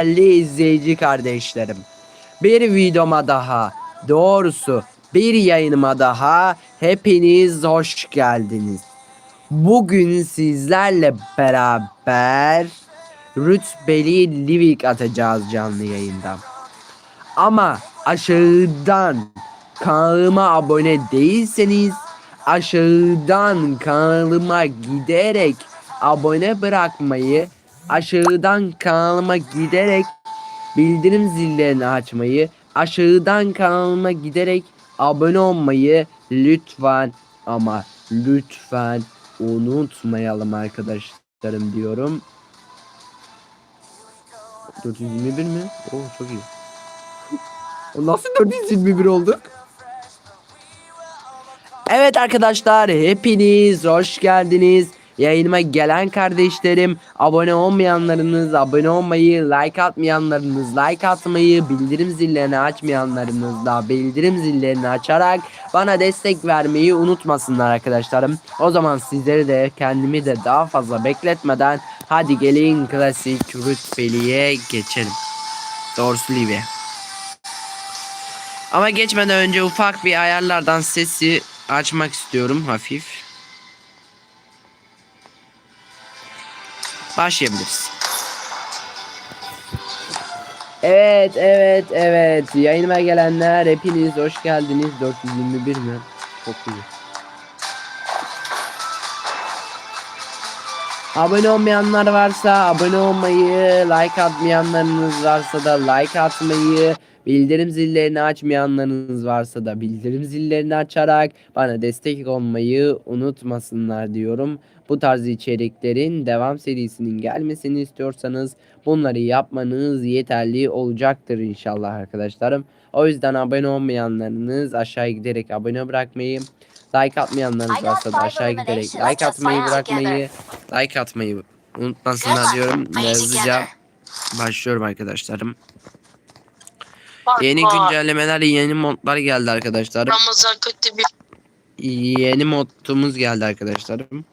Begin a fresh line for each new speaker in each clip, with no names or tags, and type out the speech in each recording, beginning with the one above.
değerli izleyici kardeşlerim. Bir videoma daha, doğrusu bir yayınıma daha hepiniz hoş geldiniz. Bugün sizlerle beraber rütbeli Livik atacağız canlı yayında. Ama aşağıdan kanalıma abone değilseniz aşağıdan kanalıma giderek abone bırakmayı, aşağıdan kanalıma giderek bildirim zillerini açmayı, aşağıdan kanalıma giderek abone olmayı lütfen ama lütfen unutmayalım arkadaşlarım diyorum. 421 mi? Oo çok iyi. O nasıl 421 olduk? Evet arkadaşlar hepiniz hoş geldiniz. Yayınıma gelen kardeşlerim, abone olmayanlarınız, abone olmayı, like atmayanlarınız, like atmayı, bildirim zillerini açmayanlarınız da bildirim zillerini açarak bana destek vermeyi unutmasınlar arkadaşlarım. O zaman sizleri de kendimi de daha fazla bekletmeden hadi gelin klasik rütbeliye geçelim. Doğrusu Livia. Ama geçmeden önce ufak bir ayarlardan sesi açmak istiyorum hafif. Başlayabiliriz. Evet, evet, evet. Yayınıma gelenler hepiniz hoş geldiniz. 421 mi? Çok iyi. Abone olmayanlar varsa abone olmayı, like atmayanlarınız varsa da like atmayı, bildirim zillerini açmayanlarınız varsa da bildirim zillerini açarak bana destek olmayı unutmasınlar diyorum. Bu tarz içeriklerin devam serisinin gelmesini istiyorsanız bunları yapmanız yeterli olacaktır inşallah arkadaşlarım. O yüzden abone olmayanlarınız aşağıya giderek abone bırakmayı, like atmayanlarınız varsa da aşağıya giderek like atmayı bırakmayı, like atmayı unutmasınlar diyorum. Hızlıca başlıyorum arkadaşlarım. Yeni güncellemeler, yeni modlar geldi arkadaşlarım.
Ramazan kötü bir
Yeni modumuz geldi arkadaşlarım.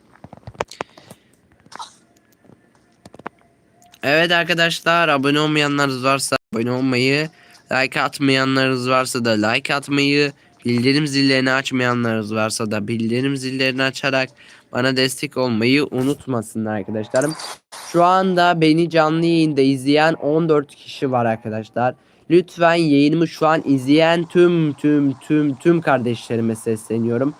Evet arkadaşlar abone olmayanlarınız varsa abone olmayı, like atmayanlarınız varsa da like atmayı, bildirim zillerini açmayanlarınız varsa da bildirim zillerini açarak bana destek olmayı unutmasınlar arkadaşlarım. Şu anda beni canlı yayında izleyen 14 kişi var arkadaşlar. Lütfen yayınımı şu an izleyen tüm tüm tüm tüm kardeşlerime sesleniyorum.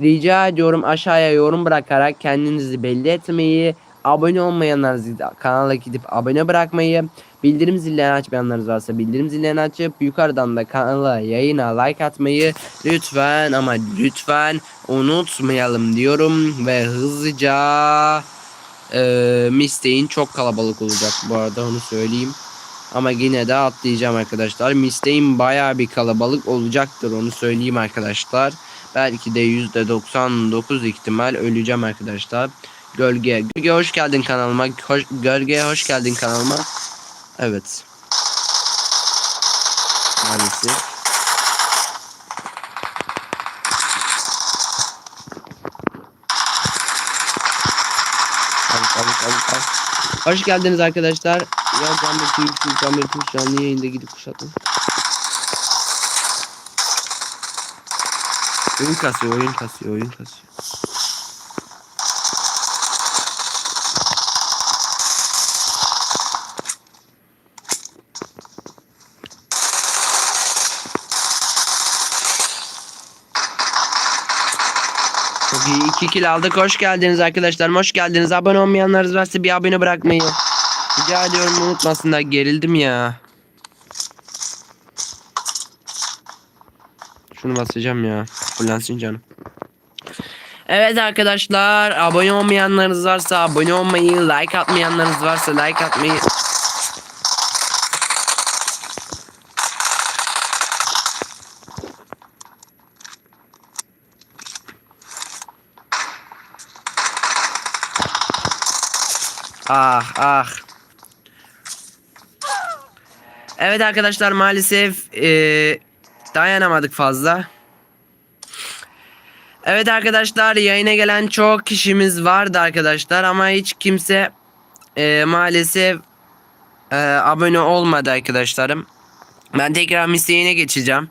Rica ediyorum aşağıya yorum bırakarak kendinizi belli etmeyi, abone olmayanlar kanala gidip abone bırakmayı, bildirim zillerini açmayanlarınız varsa bildirim zillerini açıp yukarıdan da kanala yayına like atmayı lütfen ama lütfen unutmayalım diyorum ve hızlıca eee Misteğin çok kalabalık olacak bu arada onu söyleyeyim. Ama yine de atlayacağım arkadaşlar. Misteğin baya bir kalabalık olacaktır onu söyleyeyim arkadaşlar. Belki de %99 ihtimal öleceğim arkadaşlar. Gölge. Gölge hoş geldin kanalıma. Hoş, Gölge hoş geldin kanalıma. Evet. Maalesef. Al, al, al, al. Hoş geldiniz arkadaşlar. Ya Canberk TV, Canberk TV canlı yayında gidip kuşatın. Oyun kasıyor, oyun kasıyor, oyun kasıyor. Çok iyi. 2 kill aldık. Hoş geldiniz arkadaşlar. Hoş geldiniz. Abone olmayanlarınız varsa bir abone bırakmayı. Rica ediyorum unutmasınlar. Gerildim ya. Şunu basacağım ya. Fullensin canım. Evet arkadaşlar. Abone olmayanlarınız varsa abone olmayı, like atmayanlarınız varsa like atmayı. Evet arkadaşlar maalesef eee, dayanamadık fazla. Evet arkadaşlar yayına gelen çok kişimiz vardı arkadaşlar ama hiç kimse eee, maalesef e, abone olmadı arkadaşlarım. Ben tekrar misleğine geçeceğim.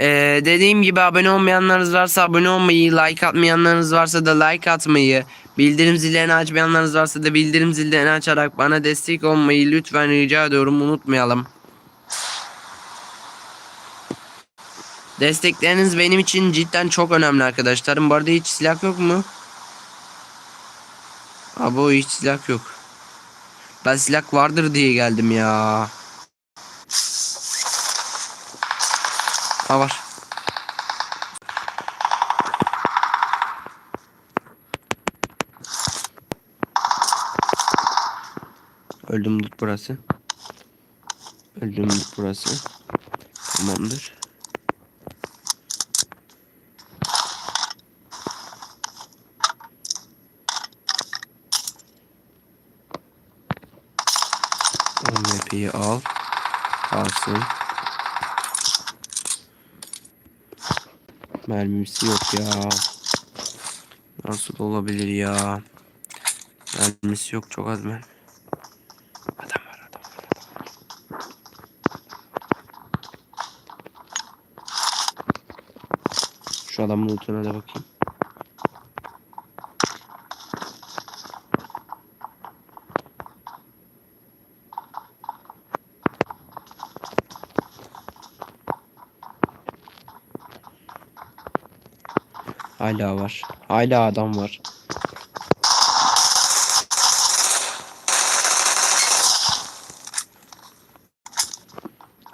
E, dediğim gibi abone olmayanlarınız varsa abone olmayı, like atmayanlarınız varsa da like atmayı, bildirim zillerini açmayanlarınız varsa da bildirim zillerini açarak bana destek olmayı lütfen rica ediyorum unutmayalım. Destekleriniz benim için cidden çok önemli arkadaşlarım. Bu arada hiç silah yok mu? Abo hiç silah yok. Ben silah vardır diye geldim ya. Ha var. Öldüm burası. Öldüm burası. Tamamdır. Map'i al. Kalsın. Mermisi yok ya. Nasıl olabilir ya? Mermisi yok çok az mermi. Adam var adam var adam var. Adamın lootuna da bakayım. Hala var. Hala adam var.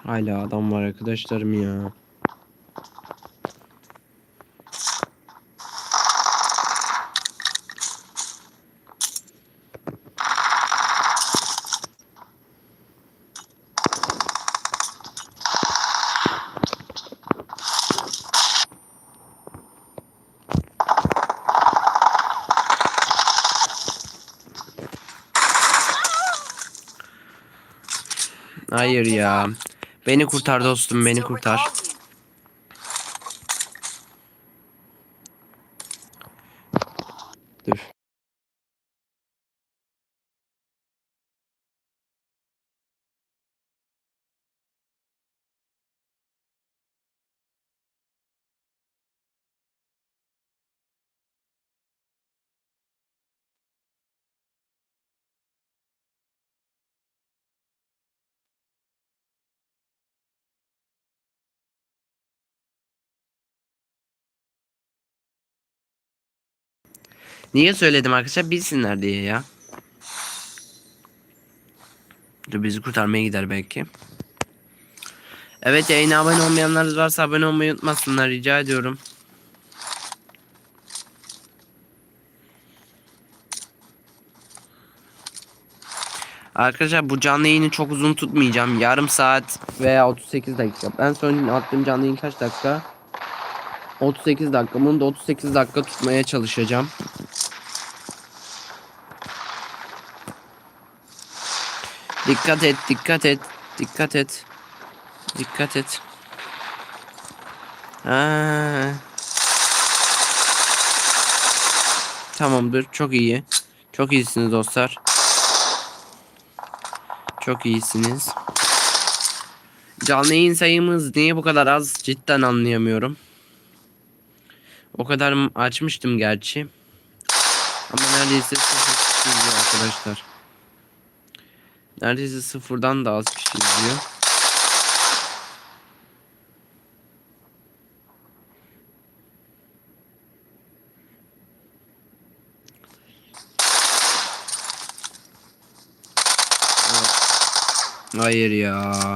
Hala adam var arkadaşlarım ya. Hayır ya. Beni kurtar dostum beni kurtar. Niye söyledim arkadaşlar bilsinler diye ya. Dur bizi kurtarmaya gider belki. Evet yayına abone olmayanlarınız varsa abone olmayı unutmasınlar rica ediyorum. Arkadaşlar bu canlı yayını çok uzun tutmayacağım. Yarım saat veya 38 dakika. Ben son attığım canlı yayın kaç dakika? 38 dakika. Bunu da 38 dakika tutmaya çalışacağım. Dikkat et, dikkat et, dikkat et. Dikkat et. Ha. Tamamdır, çok iyi. Çok iyisiniz dostlar. Çok iyisiniz. Canlı yayın sayımız niye bu kadar az cidden anlayamıyorum. O kadar açmıştım gerçi. Ama neredeyse arkadaşlar. Neredeyse sıfırdan da az kişi izliyor. Hayır ya.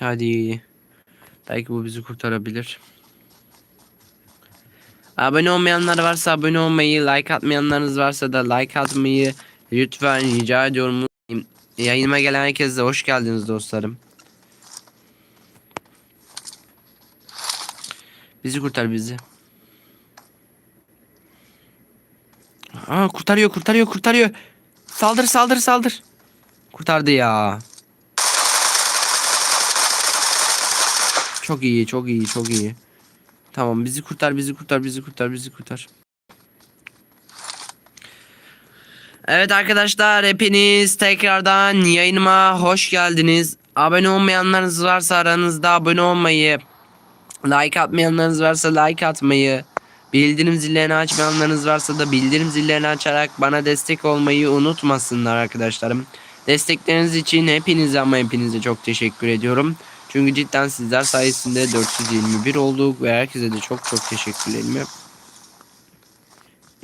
Hadi. Belki bu bizi kurtarabilir. Abone olmayanlar varsa abone olmayı, like atmayanlarınız varsa da like atmayı lütfen rica ediyorum. Yayınıma gelen herkese hoş geldiniz dostlarım. Bizi kurtar bizi. Aa kurtarıyor kurtarıyor kurtarıyor. Saldır saldır saldır. Kurtardı ya. Çok iyi çok iyi çok iyi. Tamam bizi kurtar bizi kurtar bizi kurtar bizi kurtar. Evet arkadaşlar hepiniz tekrardan yayınıma hoş geldiniz. Abone olmayanlarınız varsa aranızda abone olmayı, like atmayanlarınız varsa like atmayı, bildirim zillerini açmayanlarınız varsa da bildirim zillerini açarak bana destek olmayı unutmasınlar arkadaşlarım. Destekleriniz için hepinize ama hepinize çok teşekkür ediyorum. Çünkü cidden sizler sayesinde 421 olduk ve herkese de çok çok teşekkürlerimi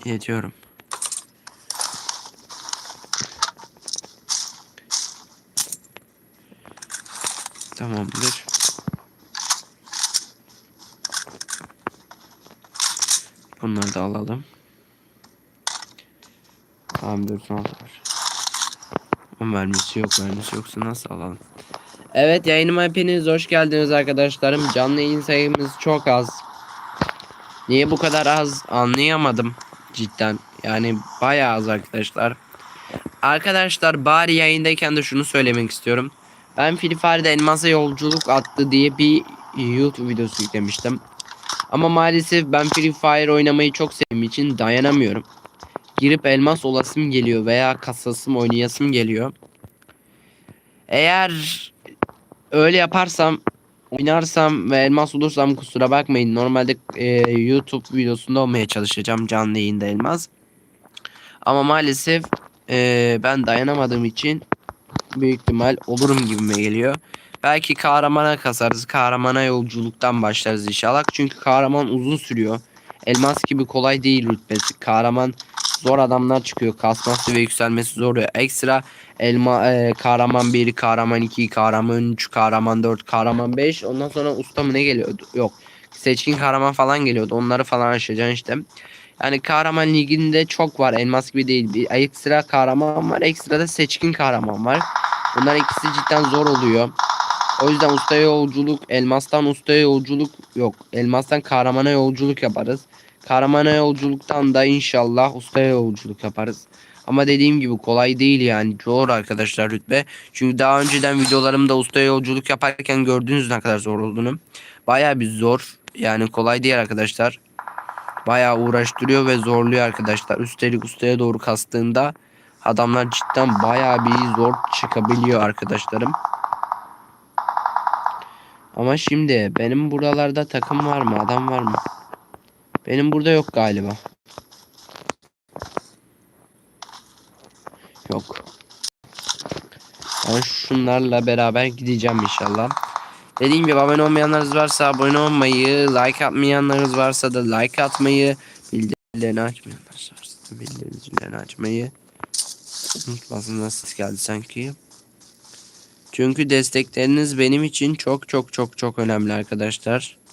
iletiyorum. Tamamdır. Bunları da alalım. Tamamdır son var. O mermisi yok mermisi yoksa nasıl alalım? Evet yayınıma hepiniz hoş geldiniz arkadaşlarım. Canlı yayın sayımız çok az. Niye bu kadar az anlayamadım cidden. Yani bayağı az arkadaşlar. Arkadaşlar bari yayındayken de şunu söylemek istiyorum. Ben Free Fire'da Elmas'a Yolculuk attı diye bir YouTube videosu yüklemiştim. Ama maalesef ben Free Fire oynamayı çok sevdiğim için dayanamıyorum. Girip elmas olasım geliyor veya kasasım oynayasım geliyor. Eğer öyle yaparsam oynarsam ve elmas olursam kusura bakmayın. Normalde e, YouTube videosunda olmaya çalışacağım canlı yayında elmas. Ama maalesef e, ben dayanamadığım için büyük ihtimal olurum gibime geliyor. Belki kahramana kasarız. Kahramana yolculuktan başlarız inşallah. Çünkü kahraman uzun sürüyor. Elmas gibi kolay değil rütbesi. Kahraman zor adamlar çıkıyor. Kasması ve yükselmesi zor. Ekstra elma e, kahraman 1, kahraman 2, kahraman 3, kahraman 4, kahraman 5. Ondan sonra usta mı ne geliyordu? Yok. Seçkin kahraman falan geliyordu. Onları falan aşacaksın işte. Yani kahraman liginde çok var. Elmas gibi değil. Bir ekstra kahraman var. Ekstra da seçkin kahraman var. Bunlar ikisi cidden zor oluyor. O yüzden ustaya yolculuk, elmastan ustaya yolculuk yok. Elmastan kahramana yolculuk yaparız. Kahramana yolculuktan da inşallah ustaya yolculuk yaparız. Ama dediğim gibi kolay değil yani. Zor arkadaşlar rütbe. Çünkü daha önceden videolarımda ustaya yolculuk yaparken gördüğünüz ne kadar zor olduğunu. Baya bir zor. Yani kolay değil arkadaşlar. Baya uğraştırıyor ve zorluyor arkadaşlar. Üstelik ustaya doğru kastığında adamlar cidden baya bir zor çıkabiliyor arkadaşlarım. Ama şimdi benim buralarda takım var mı? Adam var mı? Benim burada yok galiba. Yok. Ben şunlarla beraber gideceğim inşallah. Dediğim gibi abone olmayanlarınız varsa abone olmayı, like atmayanlarınız varsa da like atmayı, bildirimlerini açmayanlarınız varsa da bildirimlerini açmayı unutmasın nasıl ses geldi sanki. Çünkü destekleriniz benim için çok çok çok çok önemli arkadaşlar.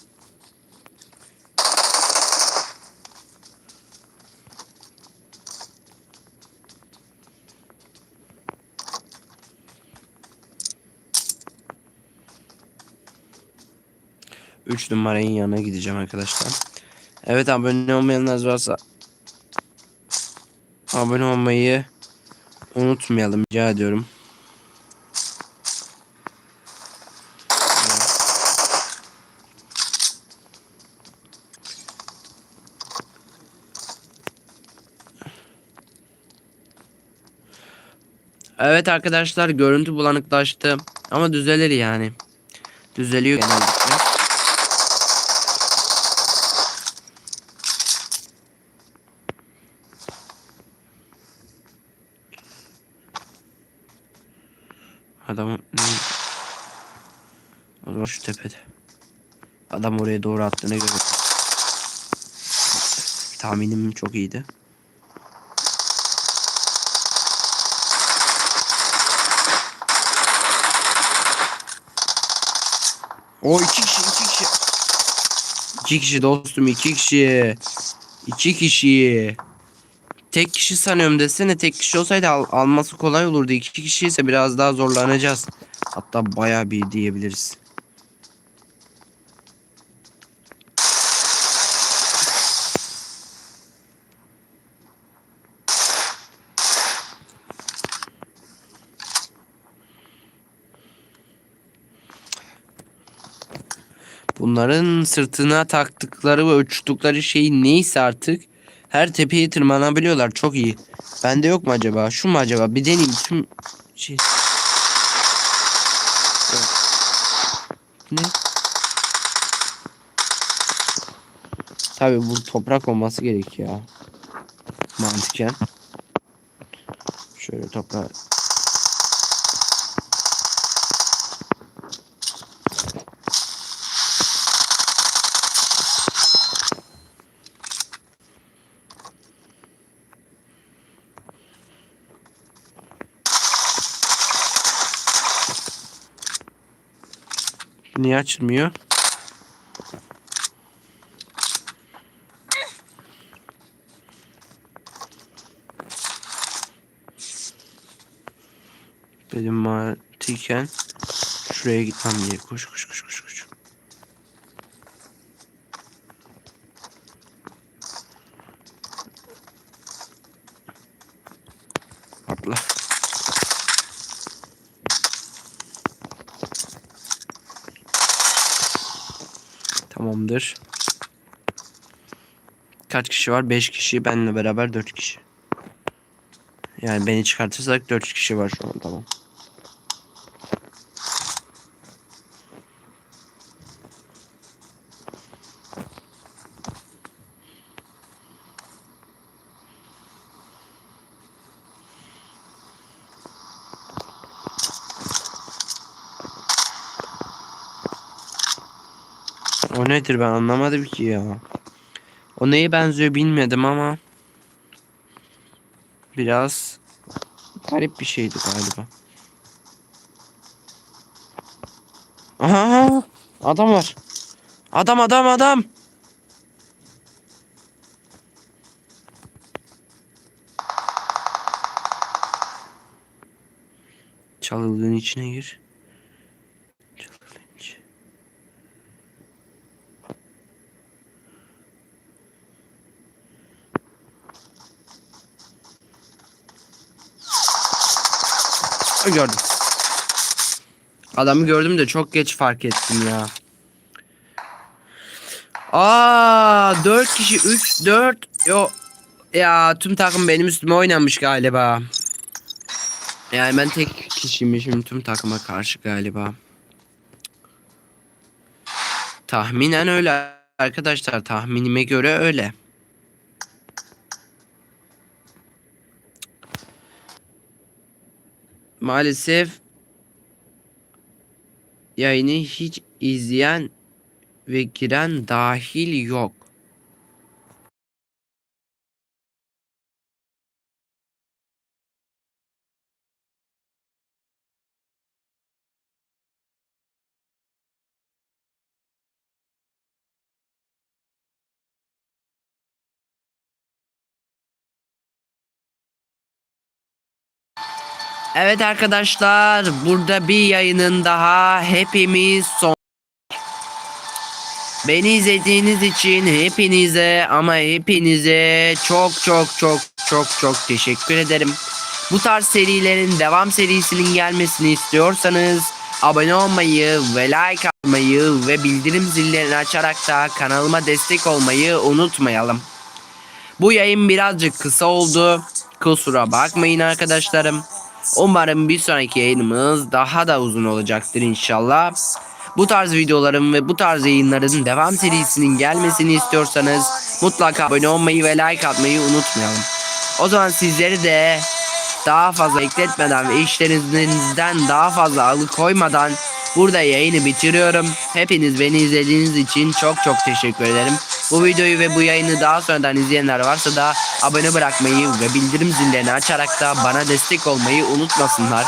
Üç numaranın yanına gideceğim arkadaşlar. Evet abone olmayanlar varsa abone olmayı unutmayalım rica ediyorum. Evet arkadaşlar görüntü bulanıklaştı ama düzelir yani. Düzeliyor genellikle. Adam ne? O zaman şu tepede. Adam oraya doğru attığına göre. Tahminim çok iyiydi. O iki kişi iki kişi. İki kişi dostum iki kişi. İki kişi. Tek kişi sanıyorum desene tek kişi olsaydı al- alması kolay olurdu. İki kişi ise biraz daha zorlanacağız. Hatta bayağı bir diyebiliriz. Bunların sırtına taktıkları ve uçtukları şey neyse artık her tepeye tırmanabiliyorlar. Çok iyi. Bende yok mu acaba? Şu mu acaba? Bir deneyeyim. Tüm şey. Yok. Ne? Tabii bu toprak olması gerek ya. Mantıken. Şöyle toprağı Niye açılmıyor? Benim mantıken şuraya gitmem gerek. Koş koş koş koş koş. Atla. Tamamdır. Kaç kişi var? 5 kişi. Benle beraber 4 kişi. Yani beni çıkartırsak 4 kişi var şu an tamam. Nedir ben anlamadım ki ya. O neye benziyor bilmedim ama biraz garip bir şeydi galiba. Aha! Adam var. Adam adam adam. Çalılığın içine gir. Gördüm. Adamı gördüm de çok geç fark ettim ya. Aa 4 kişi 3 4 yo ya tüm takım benim üstüme oynanmış galiba. Yani ben tek kişiymişim tüm takıma karşı galiba. Tahminen öyle arkadaşlar tahminime göre öyle. Maalesef yayını hiç izleyen ve giren dahil yok. Evet arkadaşlar burada bir yayının daha hepimiz son. Beni izlediğiniz için hepinize ama hepinize çok çok çok çok çok teşekkür ederim. Bu tarz serilerin devam serisinin gelmesini istiyorsanız abone olmayı ve like atmayı ve bildirim zillerini açarak da kanalıma destek olmayı unutmayalım. Bu yayın birazcık kısa oldu. Kusura bakmayın arkadaşlarım. Umarım bir sonraki yayınımız daha da uzun olacaktır inşallah. Bu tarz videoların ve bu tarz yayınların devam serisinin gelmesini istiyorsanız mutlaka abone olmayı ve like atmayı unutmayalım. O zaman sizleri de daha fazla ekletmeden ve işlerinizden daha fazla alıkoymadan burada yayını bitiriyorum. Hepiniz beni izlediğiniz için çok çok teşekkür ederim. Bu videoyu ve bu yayını daha sonradan izleyenler varsa da abone bırakmayı ve bildirim zillerini açarak da bana destek olmayı unutmasınlar.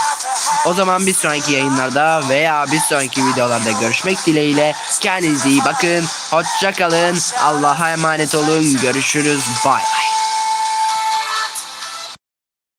O zaman bir sonraki yayınlarda veya bir sonraki videolarda görüşmek dileğiyle kendinize iyi bakın. Hoşça kalın. Allah'a emanet olun. Görüşürüz. Bye.